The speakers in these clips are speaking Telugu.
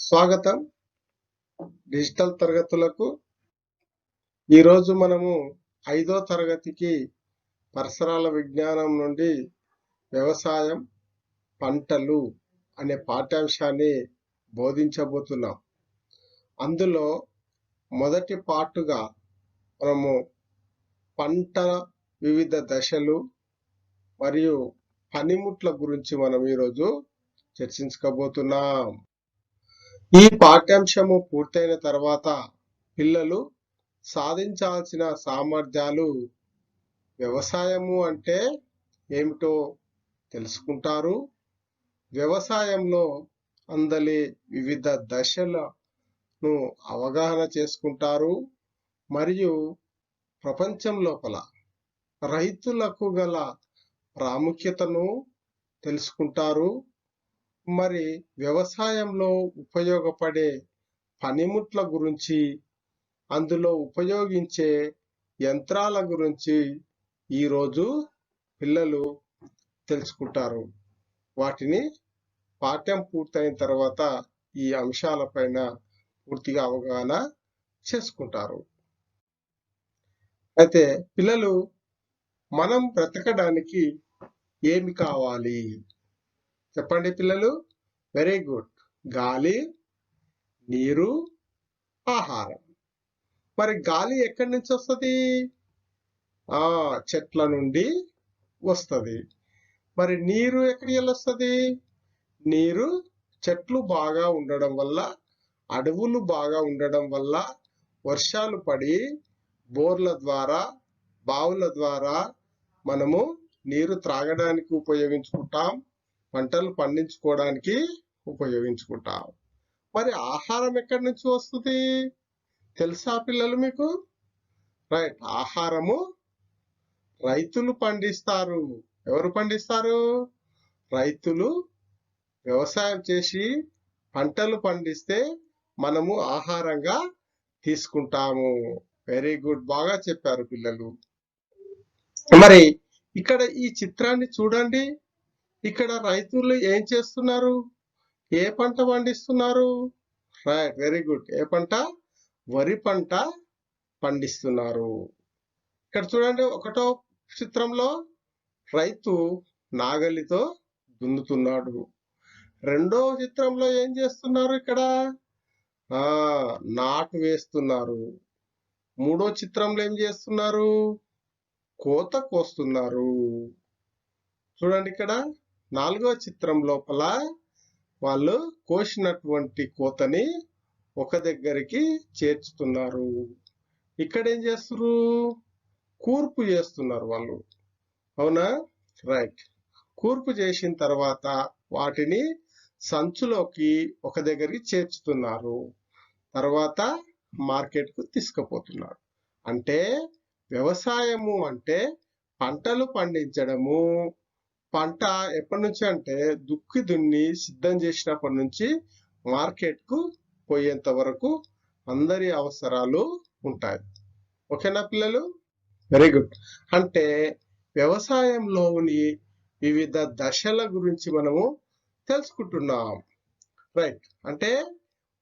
స్వాగతం డిజిటల్ తరగతులకు. ఈరోజు మనము ఐదో తరగతికి పరిసరాల విజ్ఞానం నుండి వ్యవసాయం పంటలు అనే పాఠ్యాంశాన్ని బోధించబోతున్నాం. అందులో మొదటి పాటుగా మనము పంట వివిధ దశలు మరియు పనిముట్ల గురించి మనం ఈరోజు చర్చించుకోబోతున్నాం. ఈ పాఠ్యాంశము పూర్తయిన తర్వాత పిల్లలు సాధించాల్సిన సామర్థ్యాలు వ్యవసాయము అంటే ఏమిటో తెలుసుకుంటారు. వ్యవసాయంలో అందలి వివిధ దశలను అవగాహన చేసుకుంటారు. మరియు ప్రపంచం లోపల రైతులకు గల ప్రాముఖ్యతను తెలుసుకుంటారు. మరి వ్యవసాయంలో ఉపయోగపడే పనిముట్ల గురించి అందులో ఉపయోగించే యంత్రాల గురించి ఈరోజు పిల్లలు తెలుసుకుంటారు. వాటిని పాఠ్యం పూర్తయిన తర్వాత ఈ అంశాలపైన పూర్తిగా అవగాహన చేసుకుంటారు. అయితే పిల్లలు మనం బ్రతకడానికి ఏమి కావాలి? చెప్పండి పిల్లలు. వెరీ గుడ్ గాలి నీరు ఆహారం. మరి గాలి ఎక్కడి నుంచి వస్తుంది? ఆ చెట్ల నుండి వస్తుంది. మరి నీరు ఎక్కడికి వెళ్ళొస్తుంది నీరు చెట్లు బాగా ఉండడం వల్ల అడవులు బాగా ఉండడం వల్ల వర్షాలు పడి బోర్ల ద్వారా బావుల ద్వారా మనము నీరు త్రాగడానికి ఉపయోగించుకుంటాం. పంటలు పండించుకోవడానికి ఉపయోగించుకుంటాం. మరి ఆహారం ఎక్కడి నుంచి వస్తుంది? తెలుసా పిల్లలు మీకు? రైట్ ఆహారము రైతులు పండిస్తారు. ఎవరు పండిస్తారు? రైతులు వ్యవసాయం చేసి పంటలు పండిస్తే మనము ఆహారంగా తీసుకుంటాము. వెరీ గుడ్ బాగా చెప్పారు పిల్లలు. మరి ఇక్కడ ఈ చిత్రాన్ని చూడండి. ఇక్కడ రైతులు ఏం చేస్తున్నారు? ఏ పంట పండిస్తున్నారు? రైట్ వెరీ గుడ్ ఏ పంట? వరి పంట పండిస్తున్నారు. ఇక్కడ చూడండి ఒకటో చిత్రంలో రైతు నాగలితో దున్నుతున్నాడు. రెండో చిత్రంలో ఏం చేస్తున్నారు ఇక్కడ? ఆ నాటు వేస్తున్నారు. మూడో చిత్రంలో ఏం చేస్తున్నారు? కోత కోస్తున్నారు. చూడండి ఇక్కడ. నాలుగో చిత్రం లోపల వాళ్ళు కోసినటువంటి కోతని ఒక దగ్గరికి చేర్చుతున్నారు. ఇక్కడ ఏం చేస్తున్నారు కూర్పు చేస్తున్నారు వాళ్ళు. అవునా? రైట్. కూర్పు చేసిన తర్వాత వాటిని సంచులోకి ఒక దగ్గరికి చేర్చుతున్నారు. తర్వాత మార్కెట్కు తీసుకుపోతున్నారు. అంటే వ్యవసాయము అంటే పంటలు పండించడము. పంట ఎప్పటి నుంచి అంటే దుక్కి దున్ని సిద్ధం చేసినప్పటి నుంచి మార్కెట్కు పోయేంత వరకు అందరి అవసరాలు ఉంటాయి. ఓకేనా పిల్లలు? వెరీ గుడ్ అంటే వ్యవసాయంలోని వివిధ దశల గురించి మనము తెలుసుకుంటున్నాం. రైట్ అంటే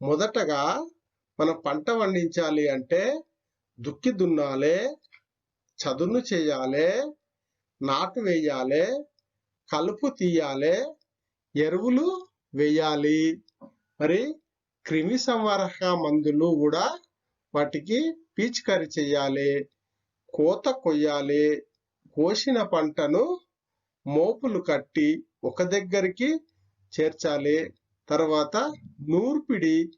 మొదటగా మనం పంట పండించాలి అంటే దుక్కి దున్నాలి చదును చేయాలి నాటు వేయాలి కలుపు తీయాలి ఎరువులు వేయాలి. మరి క్రిమి సంవరక మందులు కూడా వాటికి పీచికరి చేయాలి. కోత కొయ్యాలి. కోసిన పంటను మోపులు కట్టి ఒక దగ్గరికి చేర్చాలి. తర్వాత నూర్పిడి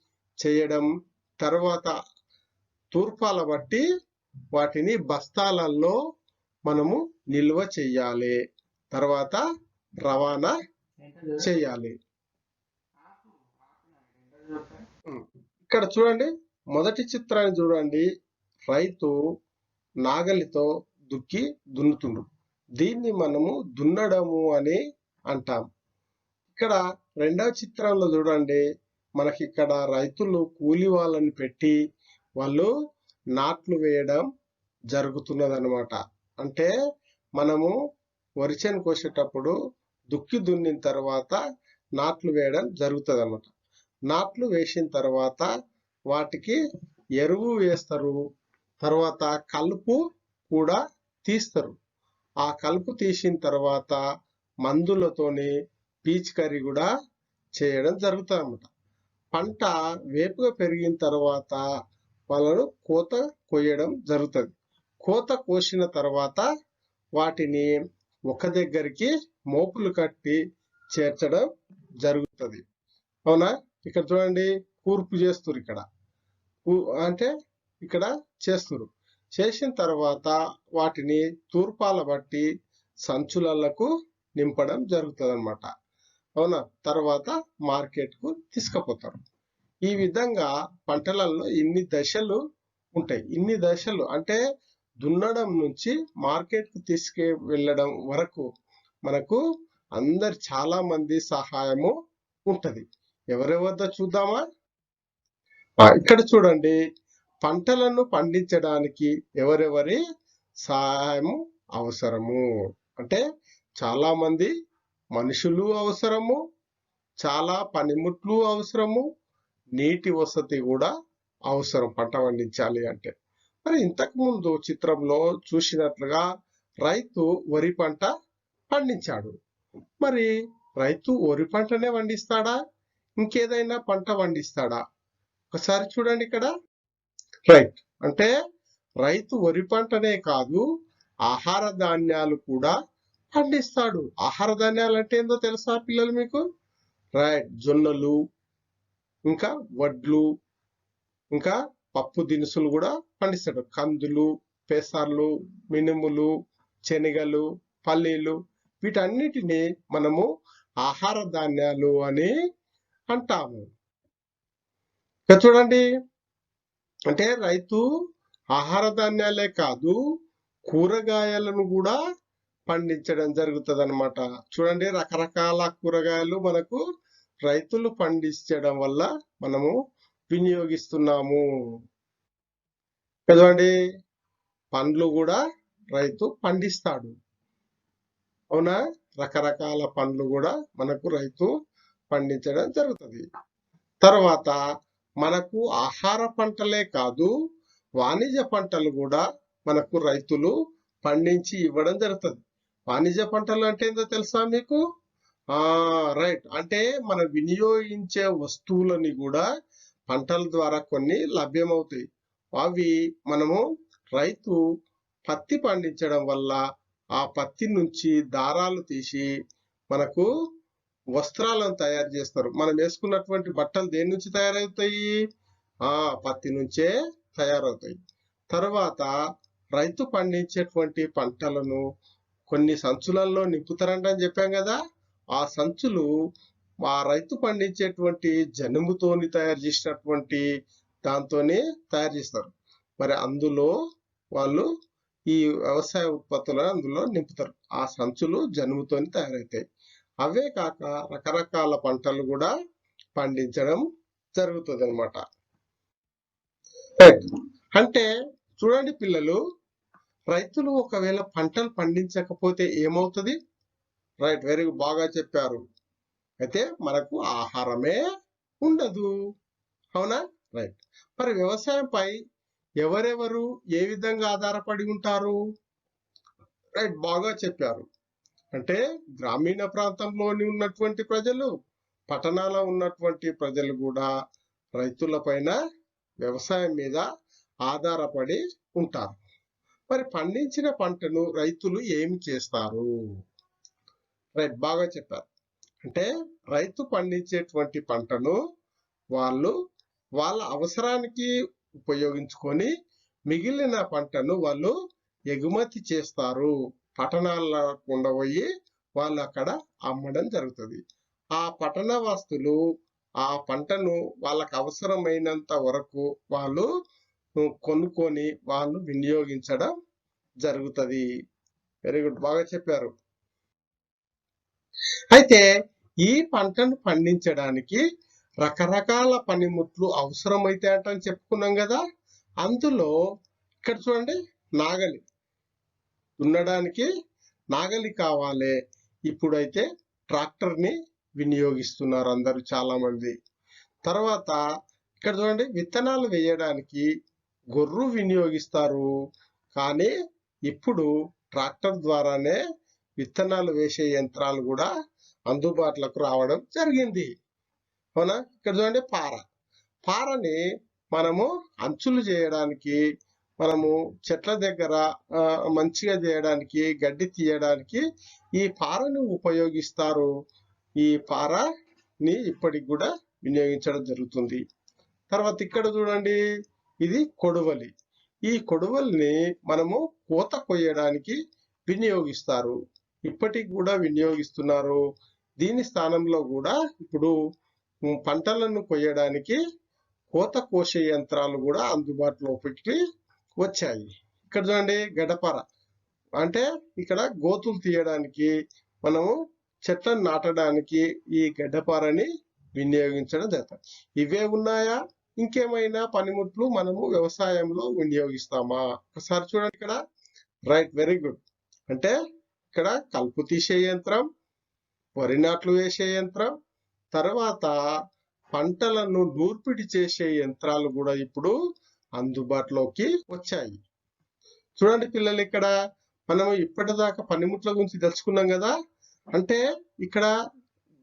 చేయడం తర్వాత తూర్పాల బట్టి వాటిని బస్తాలలో మనము నిల్వ చేయాలి. తర్వాత రవాణా చేయాలి. ఇక్కడ చూడండి మొదటి చిత్రాన్ని చూడండి. రైతు నాగలితో దుక్కి దున్నుతుండు. దీన్ని మనము దున్నడము అని అంటాం. ఇక్కడ రెండవ చిత్రంలో చూడండి మనకి ఇక్కడ రైతులు కూలి వాళ్ళని పెట్టి వాళ్ళు నాట్లు వేయడం జరుగుతున్నది అనమాట అంటే మనము వరి చేను కోసేటప్పుడు దుక్కి దున్నిన తర్వాత నాట్లు వేయడం జరుగుతుంది అనమాట నాట్లు వేసిన తర్వాత వాటికి ఎరువు వేస్తారు. తర్వాత కలుపు కూడా తీస్తారు. ఆ కలుపు తీసిన తర్వాత మందులతోని పీచికరీ కూడా చేయడం జరుగుతుంది అన్నమాట పంట వేపుగా పెరిగిన తర్వాత వాళ్ళను కోత కొయ్యడం జరుగుతుంది. కోత కోసిన తర్వాత వాటిని ఒక దగ్గరికి మోపులు కట్టి చేర్చడం జరుగుతుంది. అవునా? ఇక్కడ చూడండి కూర్పు చేస్తురు ఇక్కడ. కూ- అంటే ఇక్కడ చేస్తురు చేసిన తర్వాత వాటిని తూర్పాల బట్టి సంచులకు నింపడం జరుగుతుంది అనమాట అవునా? తర్వాత మార్కెట్కు తీసుకుపోతారు. ఈ విధంగా పంటలలో ఇన్ని దశలు ఉంటాయి. ఇన్ని దశలు అంటే దున్నడం నుంచి మార్కెట్కు తీసుకు వెళ్ళడం వరకు మనకు అందరు చాలా మంది సహాయము ఉంటది. ఎవరెవరితో చూద్దామా? ఇక్కడ చూడండి. పంటలను పండించడానికి ఎవరెవరి సహాయము అవసరము? అంటే చాలా మంది మనుషులు అవసరము చాలా పనిముట్లు అవసరము నీటి వసతి కూడా అవసరం పంట పండించాలి అంటే. మరి ఇంతకుముందు చిత్రంలో చూసినట్లుగా రైతు వరి పంట పండించాడు. మరి రైతు వరి పంటనే పండిస్తాడా? ఇంకేదైనా పంట పండిస్తాడా? ఒకసారి చూడండి ఇక్కడ. రైట్. అంటే రైతు వరి పంటనే కాదు ఆహార ధాన్యాలు కూడా పండిస్తాడు. ఆహార ధాన్యాలు అంటే ఏందో తెలుసా పిల్లలు మీకు? రైట్. జొన్నలు ఇంకా వడ్లు ఇంకా పప్పు దినుసులు కూడా పండిస్తాడు కందులు పెసర్లు మినుములు శనగలు పల్లీలు వీటన్నిటిని మనము ఆహార ధాన్యాలు అని అంటాము. చూడండి అంటే రైతు ఆహార ధాన్యాలే కాదు కూరగాయలను కూడా పండించడం జరుగుతుంది అనమాట చూడండి రకరకాల కూరగాయలు మనకు రైతులు పండించడం వల్ల మనము వినియోగిస్తున్నాము. చదవండి పండ్లు కూడా రైతు పండిస్తాడు. అవునా? రకరకాల పండ్లు కూడా మనకు రైతు పండించడం జరుగుతుంది. తర్వాత మనకు ఆహార పంటలే కాదు వాణిజ్య పంటలు కూడా మనకు రైతులు పండించి ఇవ్వడం జరుగుతుంది. వాణిజ్య పంటలు అంటే ఏందో తెలుసా మీకు? రైట్. అంటే మనం వినియోగించే వస్తువులని కూడా పంటల ద్వారా కొన్ని లభ్యమవుతాయి. అవి మనము రైతు పత్తి పండించడం వల్ల ఆ పత్తి నుంచి దారాలు తీసి మనకు వస్త్రాలను తయారు చేస్తారు. మనం వేసుకున్నటువంటి బట్టలు దేని నుంచి తయారవుతాయి? ఆ పత్తి నుంచే తయారవుతాయి. తర్వాత రైతు పండించేటువంటి పంటలను కొన్ని సంచులలో నింపుతారంట అని చెప్పాం కదా. ఆ సంచులు ఆ రైతు పండించేటువంటి జనుముతోని తయారు చేసినటువంటి దాంతోనే తయారు చేస్తారు. మరి అందులో వాళ్ళు ఈ వ్యవసాయ ఉత్పత్తులను అందులో నింపుతారు. ఆ సంచులు జనుముతోని తయారవుతాయి. అవే కాక రకరకాల పంటలు కూడా పండించడం జరుగుతుంది అనమాట అంటే చూడండి పిల్లలు రైతులు ఒకవేళ పంటలు పండించకపోతే ఏమవుతుంది? రైట్ వెరీ బాగా చెప్పారు. అయితే మనకు ఆహారమే ఉండదు. అవునా? రైట్. మరి వ్యవసాయంపై ఎవరెవరు ఏ విధంగా ఆధారపడి ఉంటారు? రైట్ బాగా చెప్పారు. అంటే గ్రామీణ ప్రాంతంలోని ఉన్నటువంటి ప్రజలు పట్టణాల్లో ఉన్నటువంటి ప్రజలు కూడా రైతుల పైన వ్యవసాయం మీద ఆధారపడి ఉంటారు. మరి పండించిన పంటను రైతులు ఏమి చేస్తారు? రైట్ బాగా చెప్పారు. అంటే రైతు పండించేటువంటి పంటను వాళ్ళు వాళ్ళ అవసరానికి ఉపయోగించుకొని మిగిలిన పంటను వాళ్ళు ఎగుమతి చేస్తారు. పట్టణాలకు ఉండబోయి వాళ్ళు అక్కడ అమ్మడం జరుగుతుంది. ఆ పట్టణ వాస్తులు ఆ పంటను వాళ్ళకు అవసరమైనంత వరకు వాళ్ళు కొనుక్కొని వాళ్ళు వినియోగించడం జరుగుతుంది. వెరీ గుడ్ బాగా చెప్పారు. అయితే ఈ పంటను పండించడానికి రకరకాల పనిముట్లు అవసరమైతే అంటని చెప్పుకున్నాం కదా. అందులో ఇక్కడ చూడండి నాగలి దున్నడానికి నాగలి కావాలి. ఇప్పుడైతే ట్రాక్టర్ని వినియోగిస్తున్నారు అందరూ చాలామంది. తర్వాత ఇక్కడ చూడండి విత్తనాలు వేయడానికి గొర్రు వినియోగిస్తారు. కానీ ఇప్పుడు ట్రాక్టర్ ద్వారానే విత్తనాలు వేసే యంత్రాలు కూడా అందుబాటులోకి రావడం జరిగింది. అవునా? ఇక్కడ చూడండి పార. పారని మనము అంచులు చేయడానికి మనము చెట్ల దగ్గర మంచిగా చేయడానికి గడ్డి తీయడానికి ఈ పారను ఉపయోగిస్తారు. ఈ పారని ఇప్పటికి కూడా వినియోగించడం జరుగుతుంది. తర్వాత ఇక్కడ చూడండి ఇది కొడవలి. ఈ కొడవలిని మనము కోత కొయ్యడానికి వినియోగిస్తారు. ఇప్పటికి కూడా వినియోగిస్తున్నారు. దీని స్థానంలో కూడా ఇప్పుడు పంటలను కొయ్యడానికి కోత కోసే యంత్రాలు కూడా అందుబాటులోకి వచ్చాయి. ఇక్కడ చూడండి గడపర అంటే ఇక్కడ గోతులు తీయడానికి మనము చెట్లను నాటడానికి ఈ గడ్డపారని వినియోగించడం జరుగుతుంది. ఇవే ఉన్నాయా? ఇంకేమైనా పనిముట్లు మనము వ్యవసాయంలో వినియోగిస్తామా? ఒకసారి చూడండి ఇక్కడ. Right very good. అంటే ఇక్కడ కలుపు తీసే యంత్రం వరి నాట్లు వేసే యంత్రం తర్వాత పంటలను నూర్పిడి చేసే యంత్రాలు కూడా ఇప్పుడు అందుబాటులోకి వచ్చాయి. చూడండి పిల్లలు ఇక్కడ మనం ఇప్పటిదాకా పనిముట్ల గురించి తెలుసుకున్నాం కదా. అంటే ఇక్కడ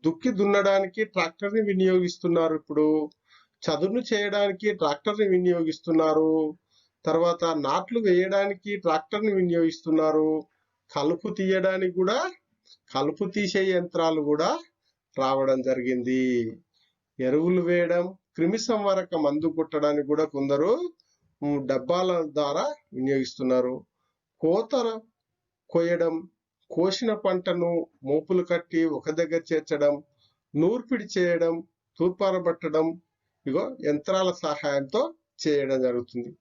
దుక్కి దున్నడానికి ట్రాక్టర్ని వినియోగిస్తున్నారు ఇప్పుడు. చదును చేయడానికి ట్రాక్టర్ని వినియోగిస్తున్నారు. తర్వాత నాట్లు వేయడానికి ట్రాక్టర్ని వినియోగిస్తున్నారు. కలుపు తీయడానికి కూడా కలుపు తీసే యంత్రాలు కూడా రావడం జరిగింది. ఎరువులు వేయడం క్రిమి సంవరక మందు కొట్టడానికి కూడా కొందరు డబ్బాల ద్వారా వినియోగిస్తున్నారు. కోత కోయడం కోసిన పంటను మోపులు కట్టి ఒక దగ్గర చేర్చడం నూర్పిడి చేయడం తూర్పారబట్టడం ఇగో యంత్రాల సహాయంతో చేయడం జరుగుతుంది.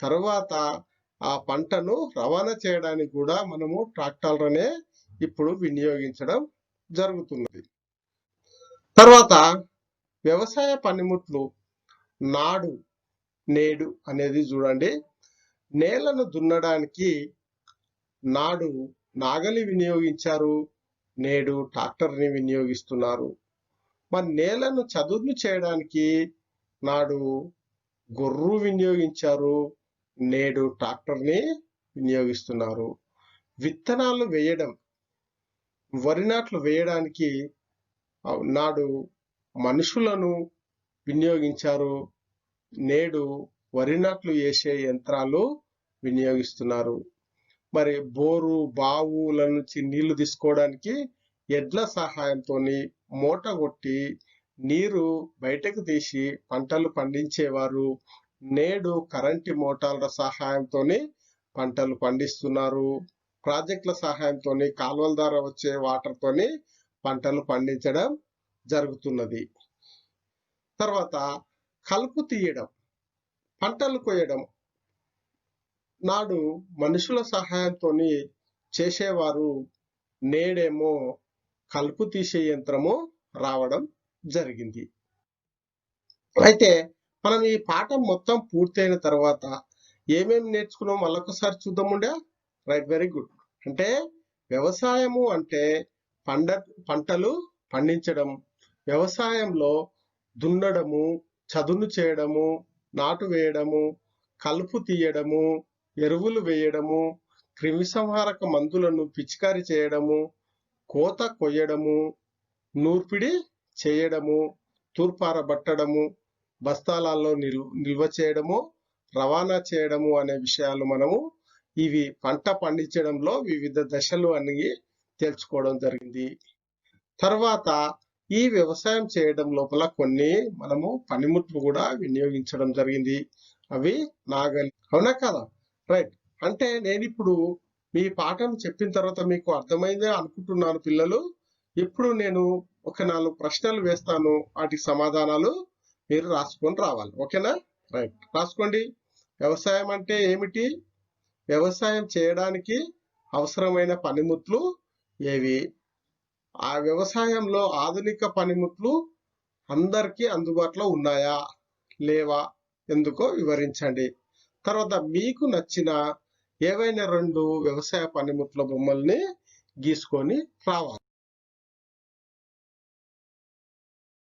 తర్వాత ఆ పంటను రవాణా చేయడానికి కూడా మనము ట్రాక్టర్లనే ఇప్పుడు వినియోగించడం జరుగుతున్నది. తర్వాత వ్యవసాయ పనిముట్లు నాడు నేడు అనేది చూడండి. నేలను దున్నడానికి నాడు నాగలి వినియోగించారు నేడు ట్రాక్టర్ని వినియోగిస్తున్నారు. మరి నేలను చదును చేయడానికి నాడు గొర్రు వినియోగించారు నేడు ట్రాక్టర్ని వినియోగిస్తున్నారు. విత్తనాలు వేయడం వరి నాట్లు వేయడానికి నాడు మనుషులను వినియోగించారు. నేడు వరి నాట్లు వేసే యంత్రాలు వినియోగిస్తున్నారు. మరి బోరు బావుల నుంచి నీళ్ళు తీసుకోవడానికి ఎడ్ల సహాయంతో మూట కొట్టి నీరు బయటకు తీసి పంటలు పండించేవారు. నేడు కరెంటు మోటార్ల సహాయంతో పంటలు పండిస్తున్నారు. ప్రాజెక్టుల సహాయంతో కాలువల ద్వారా వచ్చే వాటర్తోని పంటలు పండించడం జరుగుతున్నది. తర్వాత కలుపు తీయడం పంటలు కోయడం. నాడు మనుషుల సహాయంతో చేసేవారు నేడేమో కలుపు తీసే యంత్రము రావడం జరిగింది. అయితే మనం ఈ పాఠం మొత్తం పూర్తయిన తర్వాత ఏమేమి నేర్చుకున్నాం మళ్ళొకసారి చూద్దాముండే రైట్ వెరీ గుడ్. అంటే వ్యవసాయము అంటే పండ పంటలు పండించడం వ్యవసాయంలో దున్నడము చదును చేయడము నాటు వేయడము కలుపు తీయడము ఎరువులు వేయడము క్రిమిసంహారక మందులను పిచికారి చేయడము కోత కొయ్యడము నూర్పిడి చేయడము తూర్పారబట్టడము బస్తాలలో నిల్వ నిల్వ చేయడము రవాణా చేయడము అనే విషయాలు మనము ఇవి పంట పండించడంలో వివిధ దశలు అని తెలుసుకోవడం జరిగింది. తర్వాత ఈ వ్యవసాయం చేయడం లోపల కొన్ని మనము పనిముట్లు కూడా వినియోగించడం జరిగింది. అవి నాగలి అవునా కదా? రైట్. అంటే నేను ఇప్పుడు మీ పాఠం చెప్పిన తర్వాత మీకు అర్థమైందే అనుకుంటున్నాను పిల్లలు. ఇప్పుడు నేను ఒక నాలుగు ప్రశ్నలు వేస్తాను. వాటికి సమాధానాలు మీరు రాసుకొని రావాలి. ఓకేనా? రైట్. రాసుకోండి. వ్యవసాయం అంటే ఏమిటి? వ్యవసాయం చేయడానికి అవసరమైన పనిముట్లు ఏవి? ఆ వ్యవసాయంలో ఆధునిక పనిముట్లు అందరికీ అందుబాటులో ఉన్నాయా? లేవా? ఎందుకో వివరించండి. తర్వాత మీకు నచ్చిన ఏవైనా రెండు వ్యవసాయ పనిముట్ల బొమ్మల్ని గీసుకొని రావాలి.